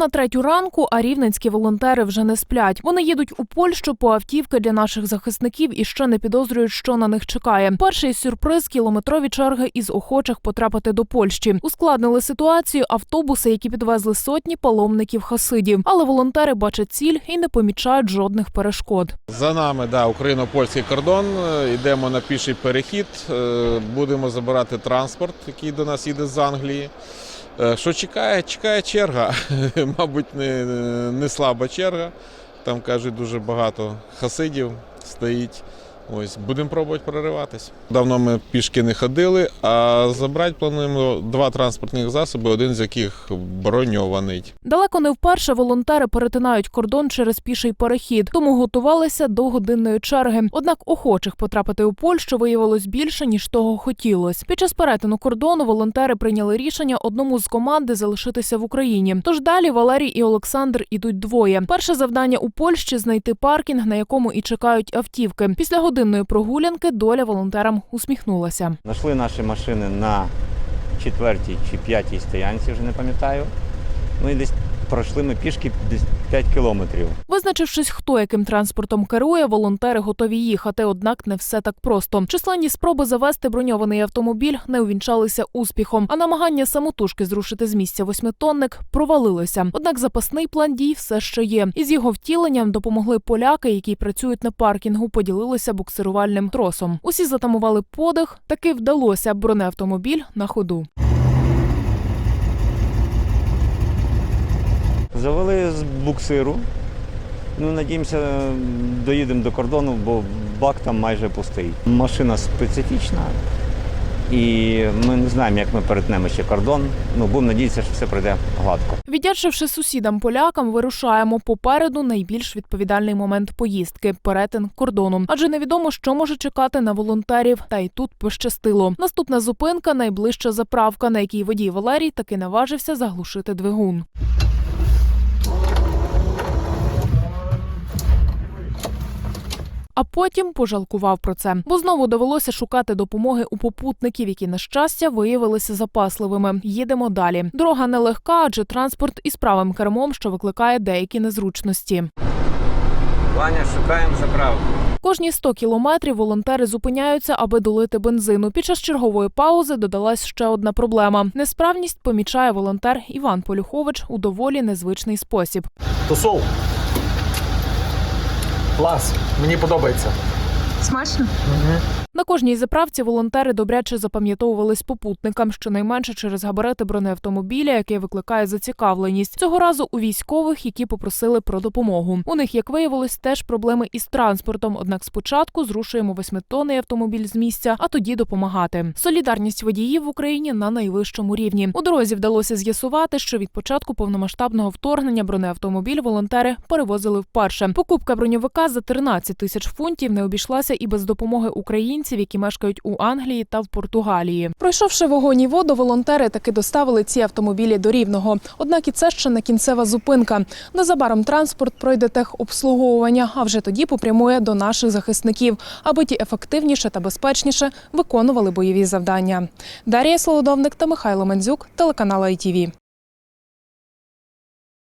на третю ранку, а рівненські волонтери вже не сплять. Вони їдуть у Польщу по автівки для наших захисників і ще не підозрюють, що на них чекає. Перший сюрприз кілометрові черги із охочих потрапити до Польщі. Ускладнили ситуацію автобуси, які підвезли сотні паломників хасидів. Але волонтери бачать ціль і не помічають жодних перешкод. За нами да, україно-польський кордон. Е, Йдемо на піший перехід. е, Будемо забирати транспорт, який до нас їде з Англії. Е, Що чекає? Чекає черга. Мабуть, не, не слаба черга. Там кажуть, дуже багато хасидів стоїть. Ось будемо пробувати прориватись. Давно ми пішки не ходили, а забрати плануємо два транспортних засоби, один з яких броньований. Далеко не вперше волонтери перетинають кордон через піший перехід, тому готувалися до годинної черги. Однак охочих потрапити у Польщу виявилось більше ніж того хотілось. Під час перетину кордону волонтери прийняли рішення одному з команди залишитися в Україні. Тож далі Валерій і Олександр ідуть двоє. Перше завдання у Польщі знайти паркінг, на якому і чекають автівки. Після годинної прогулянки доля волонтерам усміхнулася. Знайшли наші машини на четвертій чи п'ятій стоянці, вже не пам'ятаю. Ну і десь пройшли ми пішки десь 5 кілометрів. Визначившись, хто яким транспортом керує, волонтери готові їхати. Однак не все так просто. Численні спроби завести броньований автомобіль не увінчалися успіхом, а намагання самотужки зрушити з місця восьмитонник провалилися. Однак запасний план дій все ще є. Із його втіленням допомогли поляки, які працюють на паркінгу, поділилися буксирувальним тросом. Усі затамували подих. Таки вдалося бронеавтомобіль на ходу. Завели з буксиру. Ну, надіємося, доїдемо до кордону, бо бак там майже пустий. Машина специфічна, і ми не знаємо, як ми перетнемо ще кордон. Ну, будемо надіятися, що все пройде гладко. Віддячивши сусідам полякам, вирушаємо попереду найбільш відповідальний момент поїздки перетин кордону. Адже невідомо, що може чекати на волонтерів. Та й тут пощастило. Наступна зупинка найближча заправка, на якій водій Валерій таки наважився заглушити двигун. А потім пожалкував про це, бо знову довелося шукати допомоги у попутників, які на щастя виявилися запасливими. Їдемо далі. Дорога нелегка, адже транспорт із правим кермом, що викликає деякі незручності. Ваня, шукаємо заправку. Кожні 100 кілометрів волонтери зупиняються, аби долити бензину. Під час чергової паузи додалась ще одна проблема. Несправність помічає волонтер Іван Полюхович у доволі незвичний спосіб. Тусов. Клас. Мені подобається. Смачно? На кожній заправці волонтери добряче запам'ятовувались попутникам, щонайменше через габарити бронеавтомобіля, яке викликає зацікавленість. Цього разу у військових, які попросили про допомогу. У них, як виявилось, теж проблеми із транспортом. Однак спочатку зрушуємо восьмитонний автомобіль з місця, а тоді допомагати. Солідарність водіїв в Україні на найвищому рівні. У дорозі вдалося з'ясувати, що від початку повномасштабного вторгнення бронеавтомобіль волонтери перевозили вперше. Покупка броньовика за 13 тисяч фунтів не обійшлася і без допомоги українців, які мешкають у Англії та в Португалії. Пройшовши вогонь і воду, волонтери таки доставили ці автомобілі до рівного. Однак і це ще не кінцева зупинка. Незабаром транспорт пройде техобслуговування, а вже тоді попрямує до наших захисників, аби ті ефективніше та безпечніше виконували бойові завдання. Дар'я Солодовник та Михайло Мандзюк, телеканал ITV.